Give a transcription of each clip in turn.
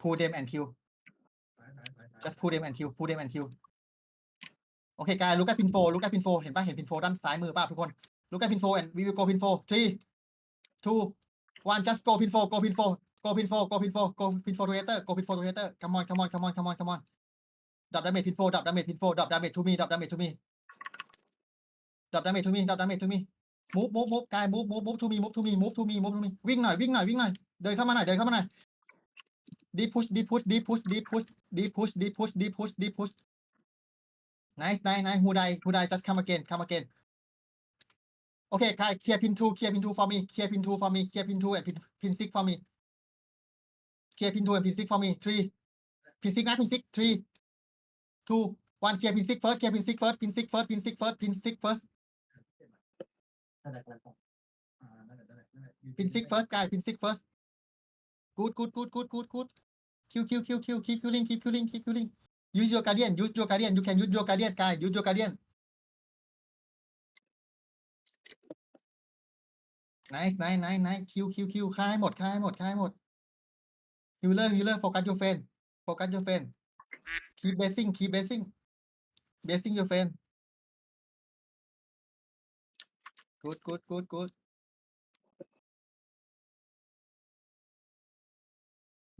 pull them and kill just pull them and kill pull them and kill โอเคกายลูกกับพินโฟลูกกับพินโฟเห็นป่ะเห็นพินโฟด้านซ้ายมือป่ะทุกคนลูกกับพินโฟ and we will go พินโฟ three two one just go พินโฟ go พินโฟ go พินโฟ go พินโฟ go พินโฟ together go พินโฟ together come on come on come on come on come on ดับดาเมจพินโฟดับดาเมจพินโฟดับดาเมจ to me ดับดาเมจ to me ดับดาเมจ to me ดับดาเมจ to me move move move กาย move move move to me move to me move to me move to me วิ่งหน่อยวิ่งหน่อยวิ่งหน่อยเดินเข้ามาหน่อยเดินเข้ามาหน่อย ดีพุชดีพุชดีพุชดีพุชดีพุชดีพุชดีพุชดีพุชไนท์ไนท์ไนท์ฮูไ die who die just come again มเกนโอเคใครเคลียร์พินทูเคลียร์พินทูฟอร์มีเคลียร์พินทูฟอร์มีเคลียร์พินทู and พินพินซิกฟอร์มีเคลียร์พินทู and พินซิกฟอร์มีทรีพินซิกนะพินซิกทรีทูวันเคลียร์พินซิกฟอร์สเคลียร์พินซิกฟอร์สพินซิกฟอร์สพินซิกฟอร์สพินซิกฟอร์สพินซิก first กายพินซิก first กูดกูดกูดกูดกูดกูดคิวคิวคิวคิวคิวคิวลิงคิวคิวลิงคิวคิวลิงยูสโยการเดียนยูสโยการเดียนยูแคนยูสโยการเดียนกายยูสโยการเดียนไนท์ไนท์ไนท์ไนท์คิวคิวคิวค่ายหมดค่ายหมดค่ายหมดฮิลเลอร์ฮิลเลอร์โฟกัสยูเฟนโฟกัสยูเฟนคีเบสซิ่งคีเบสซิ่งเบสซิ่งยูเฟนกูดกูดกูดกูด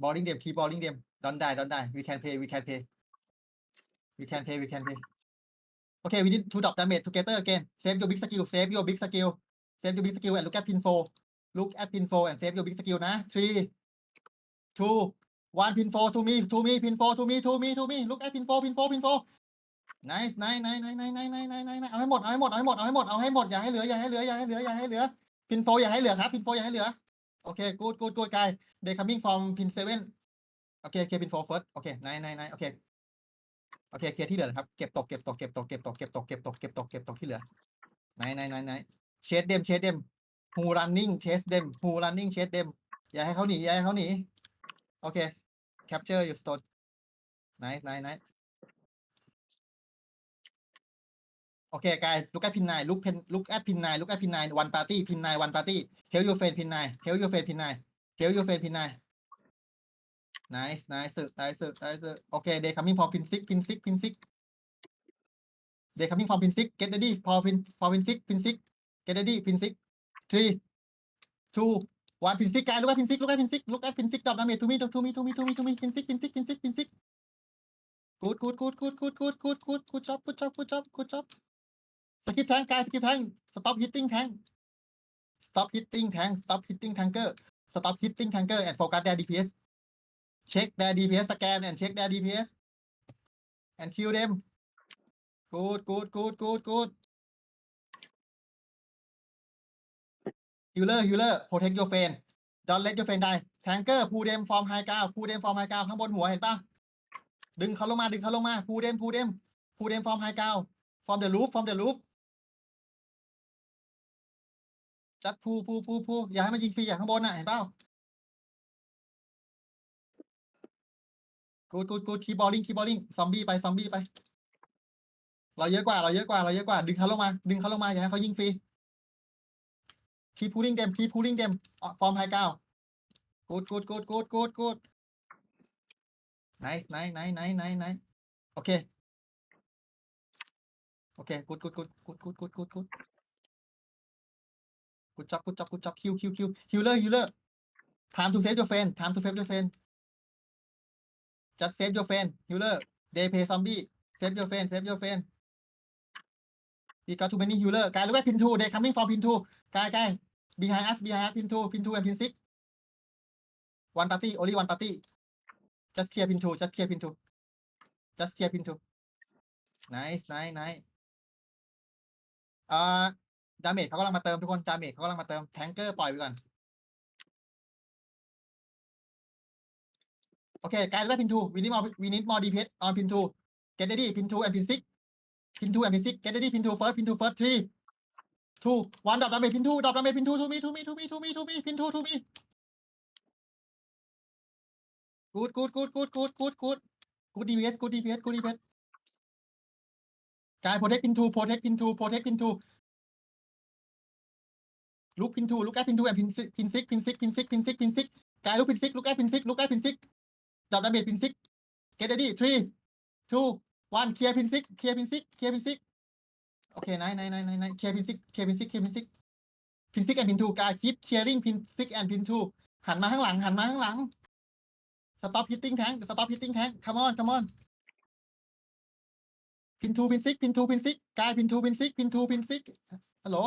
balling them keep balling them don't die don't die we can play we can play we can play we can play okay we need to drop damage together again save your big skill save your big skill save your big skill and look at pin for look at pin for and save your big skill นะ three two one pin for to me to me pin for to me to me to me look at pin for pin for pin for nice nice nice nice nice nice nice nice nice nice เอาให้หมดเอาให้หมดเอาให้หมดเอาให้หมดเอาให้หมดอย่าให้เหลืออย่าให้เหลืออย่าให้เหลืออย่าให้เหลือพินโฟอย่าให้เหลือครับพินโฟอย่าให้เหลือ โอเคกูดกูดกูดกายเดย์คัมมิ่งฟอร์มพินเซเว่นโอเคเคพินโฟร์เฟิร์สโอเคไหนไหนไหนโอเคโอเคเคียร์ที่เหลือครับเก็บตกเก็บตกเก็บตกเก็บตกเก็บตกเก็บตกเก็บตกเก็บตกที่เหลือไนไหนไหนไหนเชสเดมเชสเดมฮูรันนิ่งเชสเดมฮูรันนิ่งเชสเดมอย่าให้เขาหนีอย่าให้เขาหนีโอเคแคปเจอร์อยู่สโตนไหนไหนไหน โอเคกายลูกแอดพินนายลูกเพนลูกแอดพินนายลูกแอดพินนายวันปาร์ตี้พินนายวันปาร์ตี้เทลยูเฟนพินนายเทลยูเฟนพินนายเทลยูเฟนพินนายไนส์ไนายส์ไนายส์ไนายสึกโอเคเดย์คัมมิ่งพอพินซิกพินซิกพินซิกเดย์คัมมิ่งพอพินซิกเกตเดดี้พอพินพอพินซิกพินซิกเกตเดดี้พินซิกทรีทูวันพินซิกกายลูกแอดพินซิกลูกแอดพินซิกลูกแอดพินซิกดอกดาเมจทูมี่ทูมี่ทูมี่ทูมี่ทูมี่พินซิกพินซิกพินซิกพินซิกกูดกูดกูดกูดกูดกูดกูดกูดช็อบกูดจ็อบกูดจ็อบกูดจ็อบ สกิปแทงกายสกิปแทงสต็อปฮิตติ้งแทงสต็อปฮิตติ้งแทงสต็อปฮิตติ้งแทงเกอร์สต็อปฮิตติ้งแทงเกอร์แอนด์โฟกัสแดดีพีเอสเช็คแดดีพีเอสสแกนแอนด์เช็คแดดีพีเอสแอนด์คิวเดมกูดกูดกูดกูดกูดฮิลเลอร์ฮิลเลอร์โปรเทคโยเฟนดอนเลตโยเฟนได้แทงเกอร์พูเดมฟอร์มไฮเก้าวพูเดมฟอร์มไฮเก้าข้างบนหัวเห็นปะดึงเขาลงมาดึงเขาลงมาพูเดมพูเดมพูเดมฟอร์มไฮกาฟอร์มเดอะลูฟฟอร์มเดอะลูฟ จัดพูพูพูพูอย่าให้มันยิงฟรีอย่างข้างบนน่ะเห็นเปล่ากูดกูดกูดคีบอลลิงคีบอลลิงซอมบี้ไปซอมบี้ไป เราเยอะกว่าเราเยอะกว่าเราเยอะกว่า ดึงเขาลงมา ดึงเขาลงมาอย่าให้เขายิงฟรีคีพูลิงเดมคีพูลิงเดมฟอร์มไฮเก้ากูดกูดกูดกูดกูดกูดไนส์ไนส์ไนส์ไนส์ไนส์ไนส์โอเคโอเค กูจ็อบกูจ็อบกูจ็อบคิวคิวคิวฮิลเลอร์ฮิลเลอร์ time to save your friend time to save your friend just save your friend ฮิลเลอร์ day pay zombie save your friend save your friend we got too many healer กายรู้ไหมพินทู they coming from พินทูกายกาย behind us behind us พินทูพินทูและพินซิก one party only one party just clear พินทู just clear พินทู just clear พินทู nice nice nice อ่า ดาเมจเขากำลังมาเติมทุกคนดาเมจเขากำลังมาเติมแทงเกอร์ปล่อยไปก่อน โอเคกลายเป็นพินทูวินิมอวินิมอดีเพสออนพินทูเกตเดดี้พินทูแอนพินซิกพินทูแอนพินซิกเกตเดดี้พินทูเฟิร์สพินทูเฟิร์สทรีทูวันดับดาเมจพินทูดับดาเมจพินทูทูมีทูมีทูมีทูมีทูมีพินทูทูมีกูดกูดกูดกูดกูดกูดกูดกูดดีพีเอสกูดดีพีเอสกูดดีพีเอสกายโปรเทคพินทูโปรเทคพินทูโปรเทคพินทู ลุกพินทูลุกแอดพินทูแอนพินซิกพินซิกพินซิกพินซิกพินซิกพินซิกกายลุกพินซิกลุกแอดพินซิกลุกแอดพินซิกดับดาเมจพินซิกเกตเดี้ three two one เคลียร์พินซิกเคลียร์พินซิกเคลียร์พินซิกโอเคไหนไหนไหนไหนไหนเคลียร์พินซิกเคลียร์พินซิกเคลียร์พินซิกพินซิกแอนพินทูกายคีปเคลียร์ริงพินซิกแอนพินทูหันมาข้างหลังหันมาข้างหลัง stop hitting tank stop hitting tank come on come on พินทูพินซิกพินทูพินซิกกายพินทูพินซิกพินทูพินซิกฮัลโหล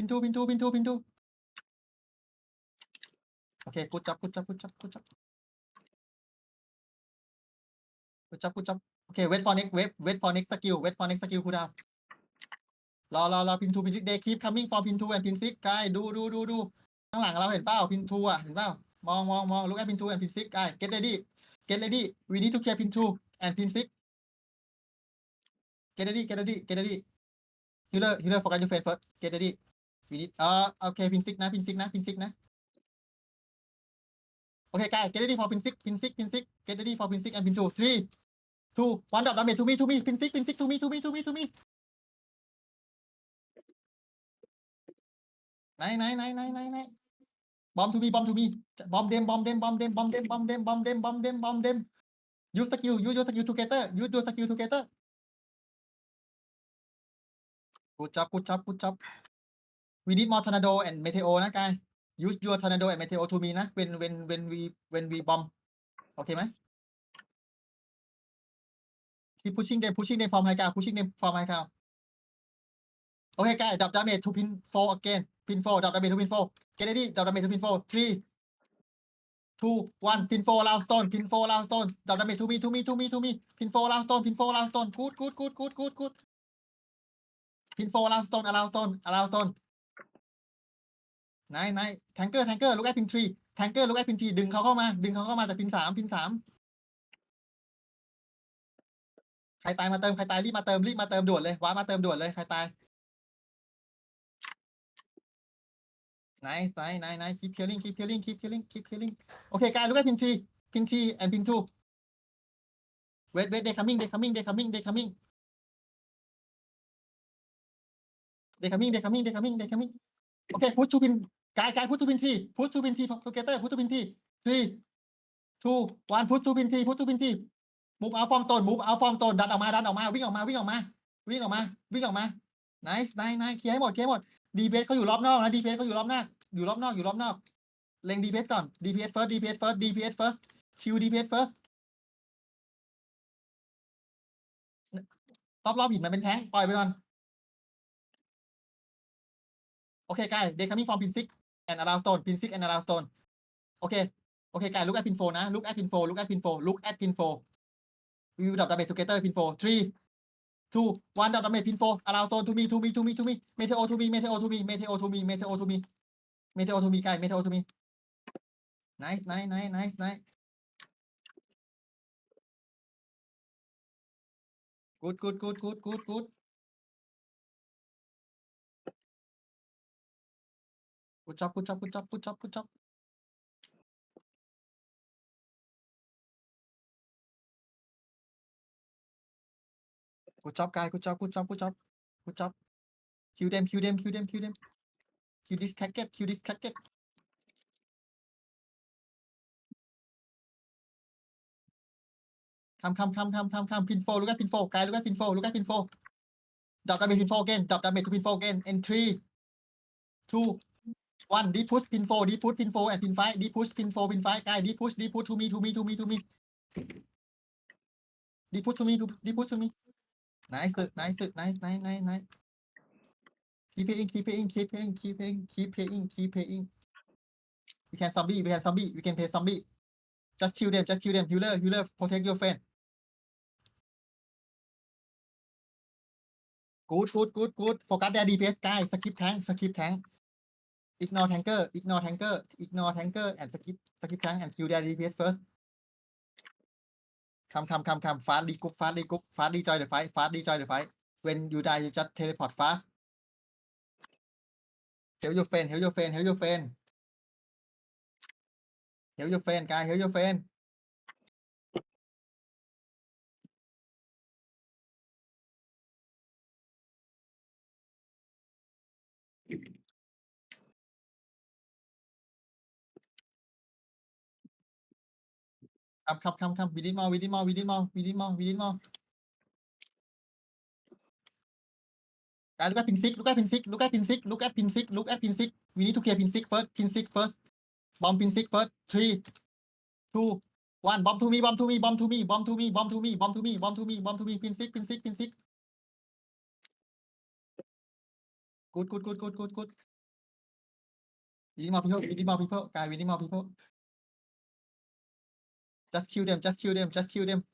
พินทูพินทูพินทูพินทูโอเคกูจับกูจับกูจับกูจับกูจับกูจับโอเคเวทฟอร์นิกเวทเวทฟอร์นิกสกิลเวทฟอร์นิกสกิลคูดาวรอรอรอพินทูพินซิกเดย์คลิปคัมมิ่งฟอร์พินทูแอนพินซิกกายดูดูดูดูข้างหลังเราเห็นเป้าพินทูอะเห็นเป้ามองมองมองลุกแอดพินทูแอนพินซิกกายเก็ตเรดี้เก็ตเรดี้วีนี่ทูเคียร์พินทูแอนพินซิกเก็ตเรดี้เก็ตเรดี้เก็ตเรดี้ฮิลเลอร์ฮิลเลอร์โฟกัสยูเฟสเฟิร์สเก็ตเรดี้ อเคพินซิกนะพินซิกนะพินซิกนะโอเคกาย get ready for พินซิกพินซิกพินซิก get ready for พินซิก and พินทู three two one dot damage to me to me พินซิกพินซิก to me to me to me to me ไหนไหนไหนไหนไหนไหนบอม to me บอม to me บอมเดมบอมเดมบอมเดมบอมเดมบอมเดมบอมเดมบอมเดมบอมเดม use skill use your skill together use your skill together good job good job good job we need more tornado and meteor นะกาย use your tornado and meteor to me นะ when when when we when we bomb โอเคไหม keep pushing them pushing them from high ground pushing them from high ground โอเคกาย drop damage to pin four again pin four drop damage to pin four get ready drop damage to pin four three two one pin four round stone pin four round stone drop damage to me to me to me to me pin four round stone pin four round stone good good good good good good pin four round stone around stone around stone นายนายแทงเกอร์แทงเกอร์ลูกแอดพินทรีแทงเกอร์ลูกแอดพินทรีดึงเขาเข้ามา ดึงเขาเข้ามาจากพินสามพินสามใครตายมาเติมใครตายรีบมาเติมรีบมาเติมด่วนเลยว้ามาเติมด่วนเลยใครตายไหนายนายนายคีปเคลลิ่งคีปเคลลิ่งคีปเคลลิ่งคีปเคลลิ่งโอเคการลูกแอดพินทรีพินทรีแอนด์พินทูเวทเวทเดย์คัมมิ่งเดย์คัมมิ่งเดย์คัมมิ่งเดย์คัมมิ่งเดย์คัมมิ่งเดย์คัมมิ่งเดย์คัมมิ่งเดย์คัมมิ่งโอเคพุชชูพิน กายกายพุทธวินทีพุทธวินทีทูเกเตอร์พุทธวินทีทรีทูวันพุทธวินทีพุทธวินทีมูฟเอาฟอร์มตนมูฟเอาฟอร์มตนดันออกมาดันออกมาวิ่งออกมาวิ่งออกมา วิ่งออกมาวิ่งออกมาไหนไหนไหนเคลียร์ให้หมดเคลียร์หมดดีเพสเขาอยู่รอบนอกนะดีเพสเขาอยู่รอบหน้าอยู่รอบนอกอยู่รอบนอกเล็งดีเพสก่อนดีเพส first ดีเพส first ดีเพส first คิวดีเพส first รอบรอบหินมันเป็นแท้งปล่อยไปก่อนโอเคกายเดคามิฟอร์มพินซิก and around stone, pin six and around stone. Okay, okay, guys, look at pin four, nah. Look at pin four, look at pin four, look at pin four. We will drop damage together, pin four. Three, two, one, drop damage, pin four. Around stone to me, to me, to me, to me. Meteor to me, meteor to me, meteor to me, meteor to me. Meteor to me, guys, meteor to me. Nice, nice, nice, nice, nice. Good, good, good, good, good, good. กูจับกูจับกูจับกูจับกูจับกูจับกายกูจับกูจับกูจับกูจับคิวเดมคิวเดมคิวเดมคิวเดมคิวดิสแท็กเก็ตคิวดิสแท็กเก็ตทำทำทำทำทำทำพินโฟลูกัสพินโฟกายลูกัสพินโฟลูกัสพินโฟดับดาเมจพินโฟเกนดับดาเมจทูพินโฟเกนเอนทรีทู วันดีพุชพินโฟดีพุชพินโฟแอนพินไฟดีพุชพินโฟพินไฟกายดีพุชดีพุชทูมีทูมีทูมีทูมีดีพุชทูมีดีพุชทูมีไหนสึไหนสึไหนไหนไหนไหน keep paying keep paying keep paying keep paying keep paying keep paying we can zombie we can zombie we can play zombie just kill them just kill them healer healer protect your friend good good good good โฟกัสแดดดีเพสกายสกิปแทงสกิปแทง ignore tanker ignore tanker ignore tanker and skip skip tank and kill their DPS first คำคำคำคำฟาสต์รีกุ๊ปฟาสต์รีกุ๊ปฟาสต์รีจอยเดอะไฟฟาสต์รีจอยเดอะไฟ when you die you just teleport fast help your friend help your friend help your friend help your friend guy help your friend ครับครับครับครับวิดิมอวิดิมอวิดิมอวิดิมอวิดิมอการลูกแอดพินซิกลูกแอดพินซิกลูกแอดพินซิกลูกแอดพินซิกลูกแอดพินซิกวินิทูเคพินซิกเฟิร์สพินซิกเฟิร์สบอมพินซิกเฟิร์สทรีทูวันบอมทูมีบอมทูมีบอมทูมีบอมทูมีบอมทูมีบอมทูมีบอมทูมีบอมทูมีพินซิกพินซิกพินซิกกูดกูดกูดกูดกูดกูดวินิมอพิเพิลวินิมอพิเพิลกายวินิมอพิเพิล Just kill them. Just kill them. Just kill them.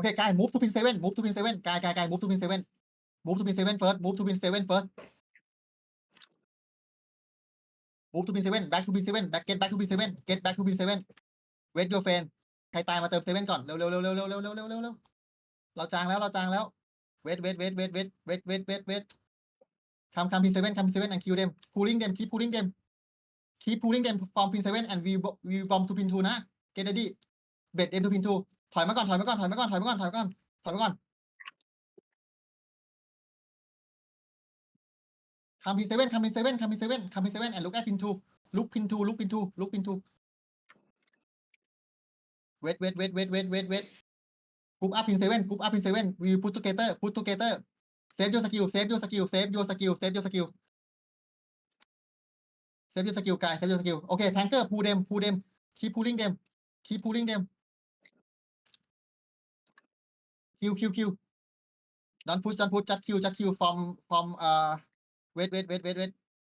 Okay, guy, move to pin seven. Move to pin seven. Guy, guy, guy, move to pin seven. Move to pin seven first. Move to pin seven first. Move to pin seven. Back to pin seven. Back get back to pin seven. Get back to pin seven. Wait your friend. ใครตายมาเติมเซเว่นก่อนเร็วเร็วเร็วเร็วเร็วเร็วเร็วเร็วเร็วเร็วเราจางแล้วเราจางแล้วเวทเวทเวทเวทเวทเวทเวทเวทเวทคำคำพินเซเว่นคำพินเซเว่นแอนคิวเดมพูลิ่งเดมคีพูลิ่งเดมคีพูลิ่งเดมฟอร์มพินเซเว่นแอนวิววิวบอมทูพินทูนะเกตเดดี้เบดเอ็นทูพินทูถอยมาก่อนถอยมาก่อนถอยมาก่อนถอยมาก่อนถอยมาก่อนถอยมาก่อนคำพินเซเว่นคำพินเซเว่นคำพินเซเว่นคำพินเซเว่นแอนด์ลูกแอดพินทูลูกพินทูลูกพินทูลูกพินทู เวทเวทเวทเวทเวทเวทเวทกรุ๊ปอัพพินเซเว่นกรุ๊ปอัพพินเซเว่นวีพุทตูเกเตอร์พุทตูเกเตอร์เซฟยูสกิลเซฟยูสกิลเซฟยูสกิลเซฟยูสกิลเซฟยูสกิลกายเซฟยูสกิลโอเคแทงเกอร์พูเดมพูเดมคีพูลิงเดมคีพูลิงเดมคิวคิวคิวดันพุชดันพุชจัดคิวจัดคิวฟอร์มฟอร์มเอ่อเวทเวทเวทเวทเวท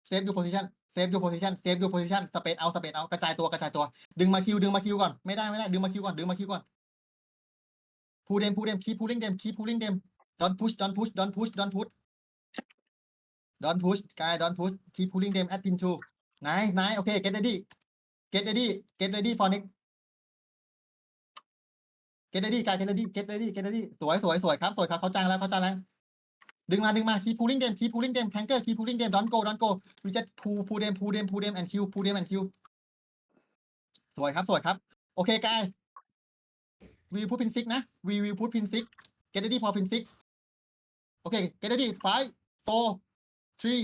เซฟยูโพซิชั่น เซฟยูโพซิชันเซฟยูโพซิชันสเปซเอาสเปซเอากระจายตัวกระจายตัว ดึงมาคิวดึงมาคิวก่อนไม่ได้ไม่ได้ดึงมาคิวก่อนดึงมาคิวก่อนพูเดมพูเดมคีพูลิงเดมคีพูลิงเดมดอนพุชดอนพุชดอนพุชดอนพุชดอนพุชกายดอนพุชคีพูลิงเดมแอดพินทูไนายนายโอเคเกตเดดี้เกตเดดี้เกตเดดี้ฟอนิกเกตเดดี้กายเกตเดดี้เกตเดดี้เกตเดดี้สวยสวยสวยครับสวยครับเขาจ้างแล้วเขาจ้างแล้ว ดึงมาดึงมาคีพูลิ่งเดมคีพูลิ่งเดมแทงเกอร์คีพูลิ่งเดมดอนโกดอนโกวิจัตพูพูเดมพูเดมพูเดมแอนคิวพูเดมแอนคิวสวยครับสวยครับ โอเคกายวีพูดพินซิกนะวีวีพูดพินซิกเกตเดดี้พอพินซิกโอเคเกตเดดี้ไฟโฟทรี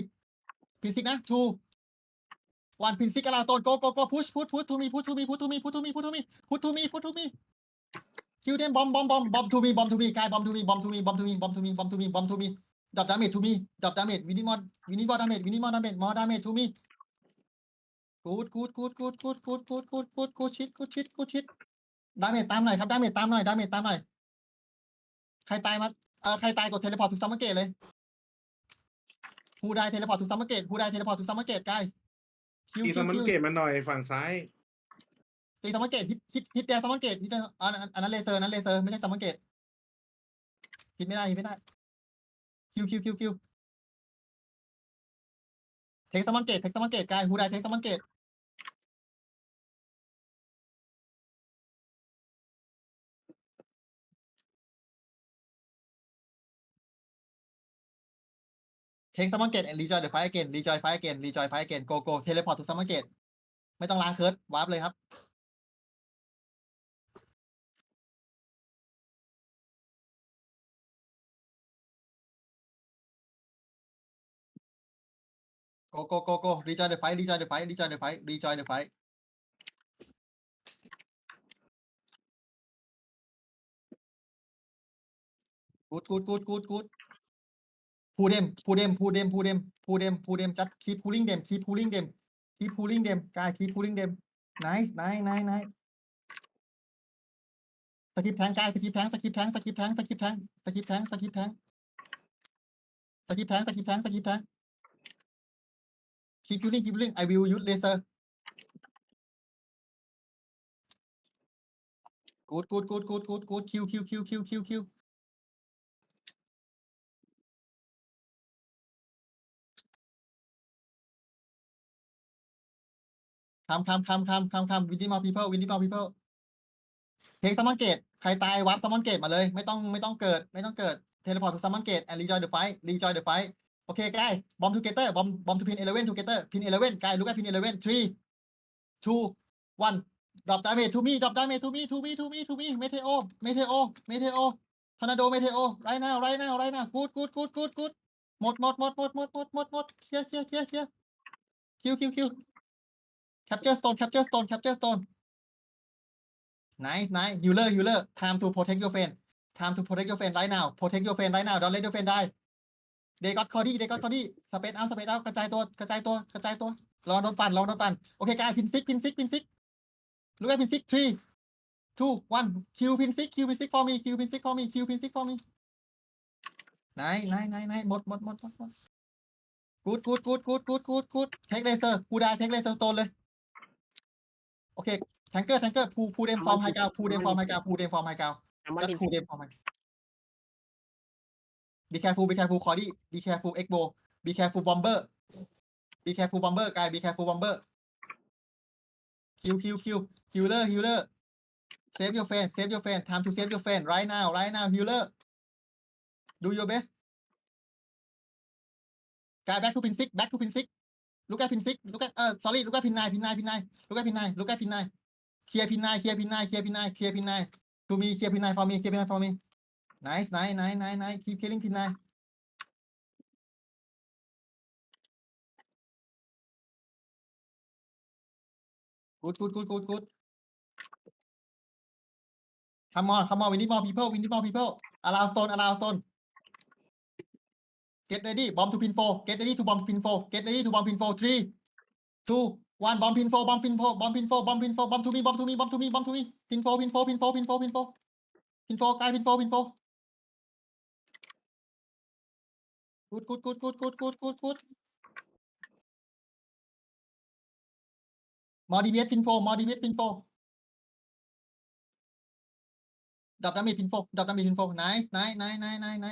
พินซิกนะทูวันพินซิกกาลาโตนโกโกโกพุชพุชพุชทูมีพุชทูมีพุชทูมีพุชทูมีพุชทูมีพุชทูมีพุชทูมีคิวเดมบอมบอมบอมบอมทูมีบอมทูมีกายบอมทูมีบอมทูมีบอมทูมีบอมทูมีบอมทูมีบอมทูมีบอมทูมี drop damage to me drop damage we need more we need more damage we need more damage more damage to me good good good good good good good good good good shit good shit good shit ดาเมจตามหน่อยครับดาเมจตามหน่อยดาเมจตามหน่อยใครตายมาเออใครตายกดเทเลพอร์ตทุกซัมเมอร์เกตเลยฮูไดเทเลพอร์ตทุกซัมเมอร์เกตฮูไดเทเลพอร์ตทุกซัมเมอร์เกตกายคิวตีคิสวมันคิวเกตมันหน่อยฝั่งซ้าย ตีซัมเมอร์เกตฮิตฮิตฮิตเดียซัมเมอร์เกตฮิตอันนั้นอันนั้นเลเซอร์นั้นเลเซอร์ไม่ใช่ซัมเมอร์เกตฮิตไม่ได้ฮิตไม่ได้ คิวคิวคิวคิวเทคซัมมอร์เกตเทคซัมมอร์เกตกายฮูไดเทคซัมมอร์เกตเทคซัมเมอร์เกตรีจอยเดอะไฟเกนรีจอยไฟเกนรีจอยไฟเกนโกโกเทเลพอร์ตทุกซัมมอร์เกตไม่ต้องล้างเคิร์ดวาร์ปเลยครับ go go go go rejoin the fight ดีใจใน the fight rejoin the fight ายกูดกูดกูดกูดกูดพูดเดมพูดเดมพูดเดมพูดเดมพูดเดมพูดเดมจัดคีพูลิ่งเดมคีพูลิ่งเดมคีพูลิ่งเดมกายคีพูลิ่งเดมไนท์ไนท์ไนท์ไนท์สกิปแทงกายสกิปแทงสกิปแทงสกิปแทงสกิปแทงสกิปแทงสกิปแทงสกิปแทงสกิปแทงสกิปแทง keep healing keep healing I will use laser good good good good good วคิวคิวคิวคำคำคำคำคำคำวินดี้มาพีเพิลวินดี้มาพีเพิลเทคซัมมอนเกตใครตายวับซัมมอนเกตมาเลย ไม่ต้องไม่ต้องเกิด ไม่ต้องเกิดเทเลพอร์ตซัมมอนเกตแอนด์รีจอยเดอะไฟรีจอยเดอะไฟ ว่นทูเกเตอร์พินเอเลเว่นกายลุก at พินเอเลเว่น three two one drop damage to me drop damage to me to me to me to me meteo meteo meteo tornado meteo right now right now right now good good good good good หมดหมดหมดหมดหมดหมดหมดหมดเคลียร์เคลียร์เคลียร์เคลียร์คิวคิวคิว capture stone capture stone capture stone nice nice healer healer time to protect your friend time to protect your friend right now protect your friend right now don't let your friend die เดย์ก็อดคอดี้เดย์ก็อดคอดี้สเปซเอาสเปซเอากระจายตัวกระจายตัวกระจายตัวลองโดนปั่นลองโดนปั่นโอเคกายพินซิกพินซิกพินซิกลูกแอ้พินซิกทรีทูวันคิวพินซิกคิวพินซิกฟอร์มีคิวพินซิกฟอร์มีคิวพินซิกฟอร์มีไหนไหนไหนไหนหมดหมดหมดหมดหมดกูดกูดกูดกูดกูดกูดกูดเทคเลเซอร์กูได้เทคเลเซอร์โตนเลยโอเคแทงเกอร์แทงเกอร์พูพูเดมฟอร์มไฮเกาพูเดมฟอร์มไฮเกาพูเดมฟอร์มไฮเกาวจัพูเดมฟอร์มไฮ บีแคร์ฟูบีแคร์ฟูคอดี้บีแคร์ฟูเอ็กโบบีแคร์ฟูบอมเบอร์บีแคร์ฟูบอมเบอร์กายบีแคร์ฟูบอมเบอร์คิวคิวคิวฮิลเลอร์ฮิลเลอร์เซฟยูเฟนเซฟยูเฟนทำทูเซฟยูเฟนไรนาวไรนาวฮิลเลอร์ดูยูเบสกายแบ็กทูพินซิกแบ็กทูพินซิกลูกแกพินซิกลูกแกเออสอรี่ลูกแกพินนายพินนายพินนายลูกแกพินนายลูกแกพินนายเคลียร์พินนายเคลียร์พินนายเคลียร์พินนายเคลียร์พินนายทูมีเคลียร์พินนายฟอร์มีเคลียร์พินนายฟอร์มี nice nice nice nice nice keep killing pin nine good good good good good come on come on we need more people we need more people allow stone allow stone get ready bomb to pin four get ready to bomb pin four get ready to bomb pin four three two one bomb pin four bomb pin four bomb pin four bomb pin four bomb to me bomb to me bomb to me bomb to me pin four pin four pin four pin four pin four pin four guy pin four pin four กูดกูดกูดกูดกูดกูดกูดกูดมอดีเวสพินโฟมอดีเวสพินโฟดับดามีพินโฟดับดามีพินโฟไหนไหนไหนไหนไหนไหน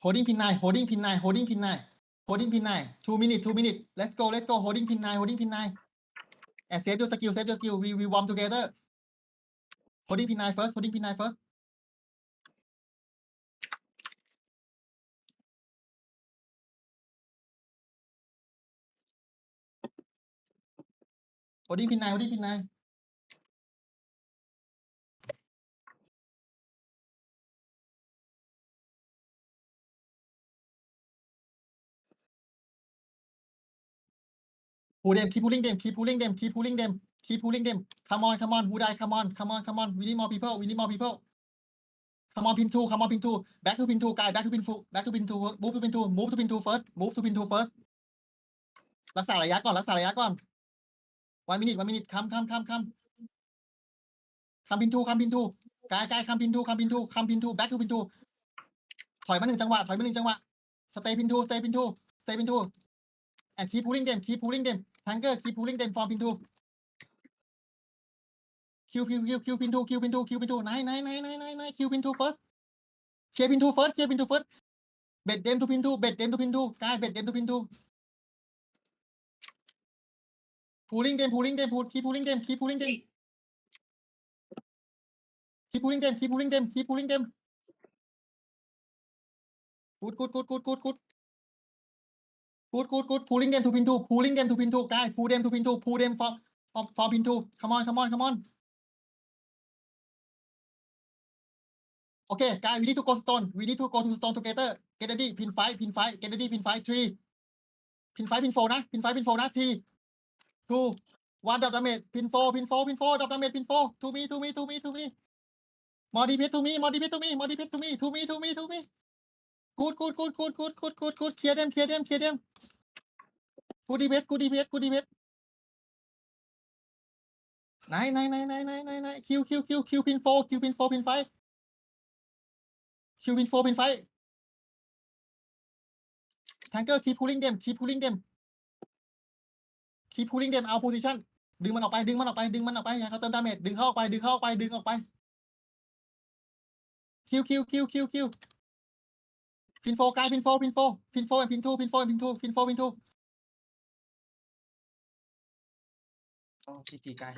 โฮดิ้งพินนายโฮดิ้งพินนายโฮดิ้งพินนายโฮดิ้งพินนาย two minute two minute let's go let's go โฮดิ้งพินนายโฮดิ้งพินนาย and save your skill save your skill. We we warm together. Holding p9 first holding p9 first. Holding p9 holding p9 who them keep pulling them keep pulling them keep pulling them keep pulling them come on come on who die come on come on come on we need more people we need more people come on pin two come on pin two back to pin two guy back to pin two back to pin two move to pin two move to pin two first move to pin two first รักษาระยะก่อนรักษาระยะก่อน วันมินิทวันมินิทคำคำคำคำคำพินทูคำพินทูกายกายคำพินทูคำพินทูคำพินทูแบ็คทูพินทูถอยมาหนึ่งจังหวะถอยมาหนึ่งจังหวะสเตย์พินทูสเตย์พินทูสเตย์พินทูแอนคีพูลิงเดมคีพูลิงเดม Tanker keep pulling them from pin two Q Q Q Q pin two Q pin two Q pin two nine nine nine nine nine nine Q pin two first Cheer pin two first Cheer pin two first Bet them to pin two Bet them to pin two guys Bet them to pin two Pulling them pulling them pull keep pulling them keep pulling them keep pulling them keep pulling them keep pulling them good good good good good good Good, good, good. Pulling them to pin two. Pulling them to pin two. Guys, pull them to pin two. Pull them from from, from pin two. Come on, come on, come on. Okay, guys, we need to go stone. We need to go to stone together. Get ready. Pin five, pin five. Get ready. Pin five, three. Pin five, pin four, นะ Pin five, pin four, นะ Three, two, one. Drop damage. Pin four, pin four, pin four. Drop damage. Pin four. To me, to me, to me, to me. Motivate to me, motivate to me, motivate to me, to me, to me, to me. กูดกูดกูดกูดกูดกูดกูดกูดเคลียร์เดมเคลียร์เดมเคลียร์เดมกูดีเพสกูดีเพสกูดีเพสไหนไหนไหนไหนไหนไหนไหนคิวคิวคิวคิวพินโฟคิวพินโฟพินไฟคิวพินโฟพินไฟทังเกอร์คีพูลิงเดมคีพูลิงเดมคีพูลิงเดมเอาโพซิชันดึงมันออกไปดึงมันออกไปดึงมันออกไปอย่าเขาเติมดาเมจดึงเข้าออกไปดึงเข้าออกไปดึงออกไปคิวคิวคิวคิวคิว Q, Q, Q, Q, Q. Pin four, guy, pin four, pin four, pin four and pin two, pin four and pin two, pin four, pin two. Oh, GG, guy.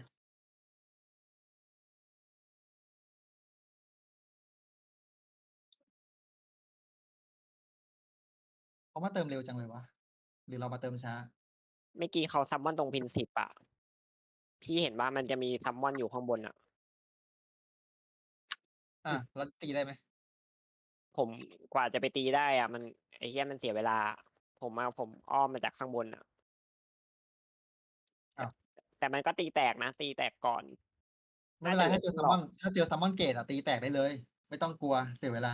เขามาเติมเร็วจังเลยวะ หรือเรามาเติมช้า เมื่อกี้เขาซัมมอนตรงพินสิบอะพี่เห็นว่ามันจะมีซัมมอนอยู่ข้างบนอะอะแล้วตีได้ไหม ผมกว่าจะไปตีได้อะมันไอ้เหี้ยมันเสียเวลา ผมมาผมอ้อมมาจากข้างบนอะแต่แต่มันก็ตีแตกนะ ตีแตกก่อน ไม่เป็นไรน่าจะถ้าเจอเหลืซัอมครึ่มงหลอดอนถ้าเจอซัมมอนเกตอะตีแตกได้เลย ไม่ต้องกลัวเสียเวลา